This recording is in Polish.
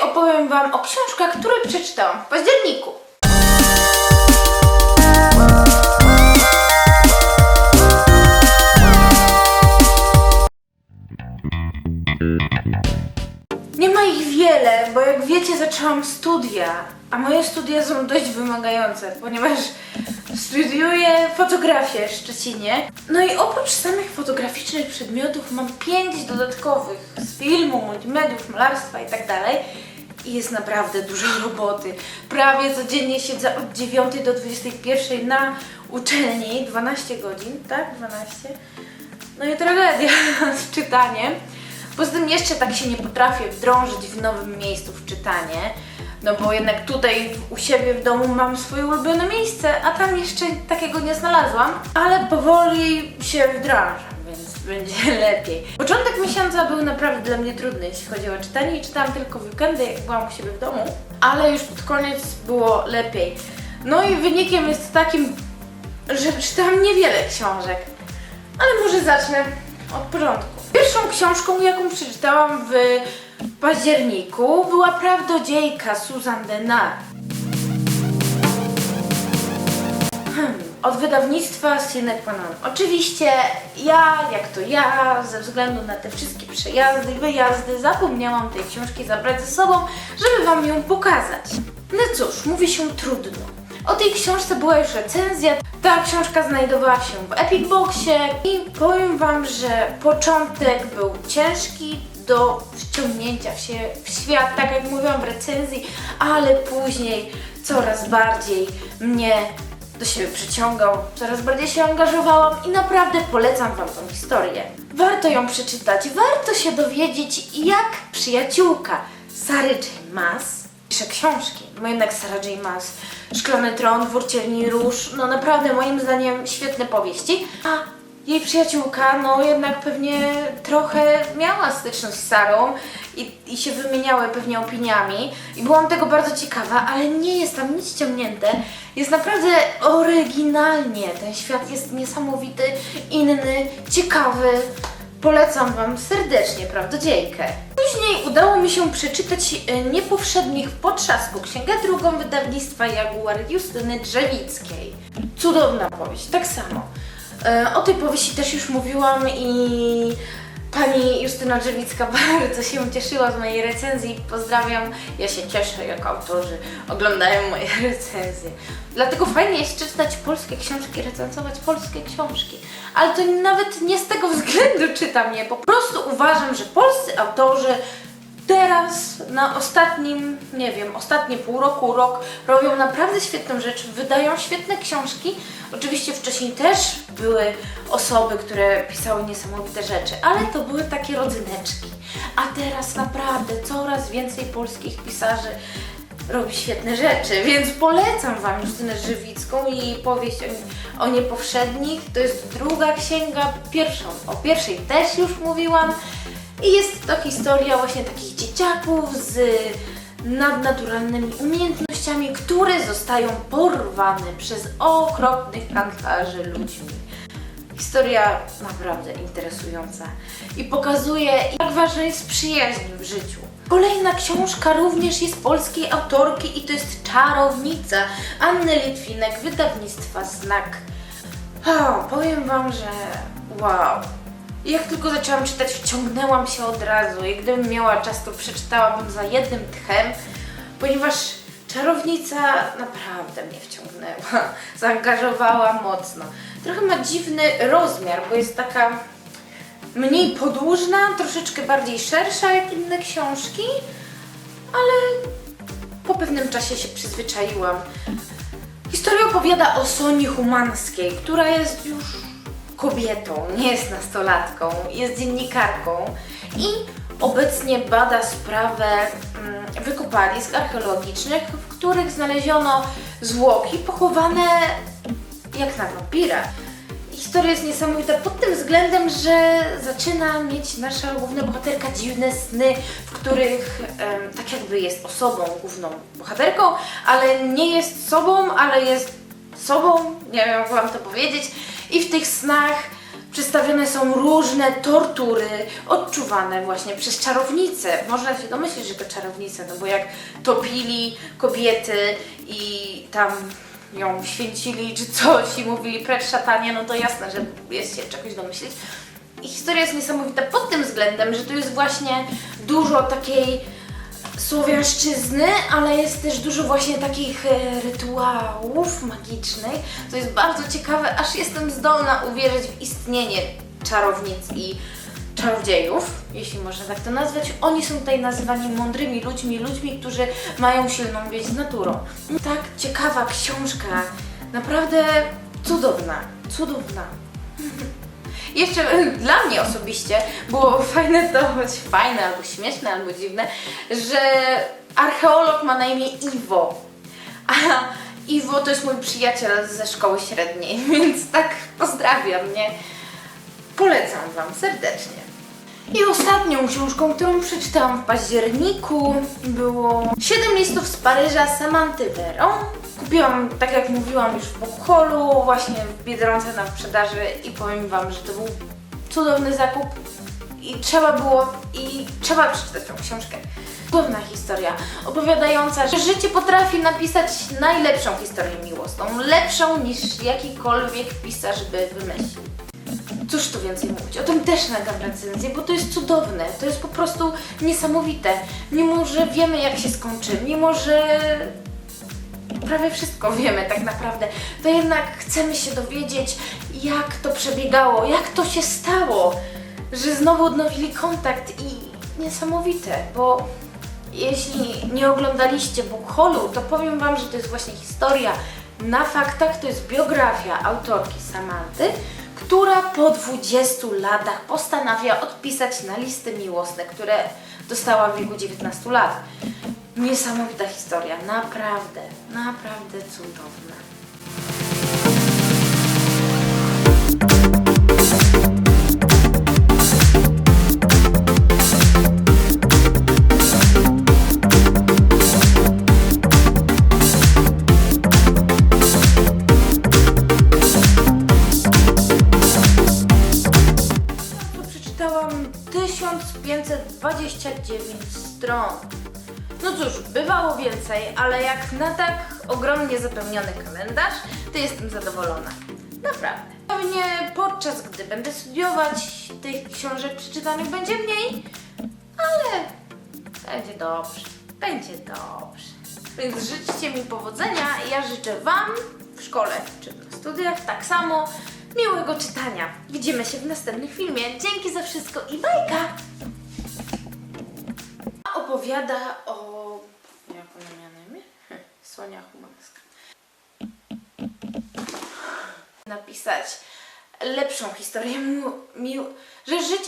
opowiem Wam o książkach, które przeczytałam w październiku. Nie ma ich wiele, bo jak wiecie, zaczęłam studia, a moje studia są dość wymagające, ponieważ studiuję fotografię w Szczecinie. No i oprócz samych fotograficznych przedmiotów mam pięć dodatkowych z filmu, multimediów, malarstwa i tak. I jest naprawdę dużo roboty. Prawie codziennie siedzę od 9 do 21 na uczelni, 12 godzin, tak? 12. No i tragedia z czytaniem. Poza tym jeszcze tak się nie potrafię wdrążyć w nowym miejscu w czytanie, no bo jednak tutaj u siebie w domu mam swoje ulubione miejsce, a tam jeszcze takiego nie znalazłam, ale powoli się wdrażam, więc będzie lepiej. Początek miesiąca był naprawdę dla mnie trudny, jeśli chodzi o czytanie i czytałam tylko weekendy, jak byłam u siebie w domu, ale już pod koniec było lepiej. No i wynikiem jest takim, że przeczytałam niewiele książek, ale może zacznę od początku. Pierwszą książką, jaką przeczytałam w październiku, była Prawdodziejka Susan Denard. Hmm, od wydawnictwa Sine Qua non. Oczywiście ja, jak to ja, ze względu na te wszystkie przejazdy i wyjazdy, zapomniałam tej książki zabrać ze sobą, żeby Wam ją pokazać. No cóż, mówi się trudno. O tej książce była już recenzja. Ta książka znajdowała się w Epic Boxie i powiem Wam, że początek był ciężki do wciągnięcia się w świat, tak jak mówiłam w recenzji, ale później coraz bardziej mnie do siebie przyciągał, coraz bardziej się angażowałam i naprawdę polecam Wam tą historię. Warto ją przeczytać, warto się dowiedzieć, jak przyjaciółka Sary J. Maas pisze książki. No jednak Sara J. Maas, Szklany Tron, Dwór Cielni Róż, no naprawdę moim zdaniem świetne powieści, a jej przyjaciółka, no jednak pewnie trochę miała styczność z Sarą i, i się wymieniały pewnie opiniami i byłam tego bardzo ciekawa, ale nie jest tam nic ciągnięte. Jest naprawdę oryginalnie. Ten świat jest niesamowity, inny, ciekawy. Polecam Wam serdecznie Prawdodziejkę. Później udało mi się przeczytać e, Niepowszednich w Potrzasku, księgę drugą wydawnictwa Jaguar Justyny Drzewickiej. Cudowna powieść, tak samo. E, O tej powieści też już mówiłam i pani Justyna Drzewicka bardzo się cieszyła z mojej recenzji. Pozdrawiam. Ja się cieszę, jak autorzy oglądają moje recenzje. Dlatego fajnie jest czytać polskie książki, recenzować polskie książki. Ale to nawet nie z tego względu czytam je. Po prostu uważam, że polscy autorzy teraz na ostatnim, nie wiem, ostatnie pół roku, rok robią naprawdę świetną rzecz, wydają świetne książki. Oczywiście wcześniej też były osoby, które pisały niesamowite rzeczy, ale to były takie rodzyneczki. A teraz naprawdę coraz więcej polskich pisarzy robi świetne rzeczy, więc polecam Wam Justynę Żywicką i powieść o, o niepowszednich. To jest druga księga, pierwszą, o pierwszej też już mówiłam. I jest to historia właśnie takich dzieciaków z nadnaturalnymi umiejętnościami, które zostają porwane przez okropnych handlarzy ludźmi. Historia naprawdę interesująca i pokazuje, jak ważna jest przyjaźń w życiu. Kolejna książka również jest polskiej autorki i to jest Czarownica Anny Litwinek, wydawnictwa Znak. O, powiem Wam, że wow. Jak tylko zaczęłam czytać, wciągnęłam się od razu i gdybym miała czas, to przeczytałabym za jednym tchem, ponieważ czarownica naprawdę mnie wciągnęła, zaangażowała mocno. Trochę ma dziwny rozmiar, bo jest taka mniej podłużna, troszeczkę bardziej szersza jak inne książki, ale po pewnym czasie się przyzwyczaiłam. Historia opowiada o Soni Humanskiej, która jest już kobietą, nie jest nastolatką, jest dziennikarką i obecnie bada sprawę mm, wykopalisk archeologicznych, w których znaleziono zwłoki pochowane jak na wampira. Historia jest niesamowita pod tym względem, że zaczyna mieć nasza główna bohaterka dziwne sny, w których tak jakby jest osobą główną bohaterką, ale nie jest sobą, ale jest sobą, nie wiem jak wam to powiedzieć. I w tych snach Przedstawione są różne tortury odczuwane właśnie przez czarownice. Można się domyślić, że to czarownice, no bo jak topili kobiety i tam ją święcili czy coś i mówili precz szatanie, no to jasne, że jest się czegoś domyślić. I historia jest niesamowita pod tym względem, że tu jest właśnie dużo takiej słowiańszczyzny, ale jest też dużo właśnie takich e, rytuałów magicznych, co jest bardzo ciekawe, aż jestem zdolna uwierzyć w istnienie czarownic i czarodziejów, jeśli można tak to nazwać. Oni są tutaj nazywani mądrymi ludźmi, ludźmi, którzy mają silną więź z naturą. Tak ciekawa książka, naprawdę cudowna, cudowna. Jeszcze dla mnie osobiście było fajne to, choć fajne, albo śmieszne, albo dziwne, że archeolog ma na imię Iwo. A Iwo to jest mój przyjaciel ze szkoły średniej, więc tak pozdrawiam, nie? Polecam Wam serdecznie. I ostatnią książką, którą przeczytałam w październiku, było Siedem listów z Paryża Samanty Veron. Kupiłam, tak jak mówiłam, już w Bookholu, właśnie w Biedronce na sprzedaży i powiem Wam, że to był cudowny zakup i trzeba było, i trzeba przeczytać tą książkę. Cudowna historia, opowiadająca, że życie potrafi napisać najlepszą historię miłosną, lepszą niż jakikolwiek pisarz by wymyślił. Cóż tu więcej mówić? O tym też nagram recenzję, bo to jest cudowne, to jest po prostu niesamowite. Mimo, że wiemy jak się skończy, mimo, że prawie wszystko wiemy tak naprawdę, to jednak chcemy się dowiedzieć, jak to przebiegało, jak to się stało, że znowu odnowili kontakt i niesamowite, bo jeśli nie oglądaliście Bookholu, to powiem Wam, że to jest właśnie historia na faktach, to jest biografia autorki Samanty, która po 20 latach postanawia odpisać na listy miłosne, które dostała w wieku 19 lat. Niesamowita historia, naprawdę, naprawdę cudowna. Przeczytałam 1529 stron. No cóż, bywało więcej, ale jak na tak ogromnie zapełniony kalendarz, to jestem zadowolona. Naprawdę. Pewnie podczas gdy będę studiować, tych książek przeczytanych będzie mniej, ale będzie dobrze. Będzie dobrze. Więc życzcie mi powodzenia. Ja życzę Wam w szkole czy na studiach tak samo miłego czytania. Widzimy się w następnym filmie. Dzięki za wszystko i bajka! Opowiada o... Jak ona miała na imię? Hm, Sonia Humańska. Napisać lepszą historię, mił, że życie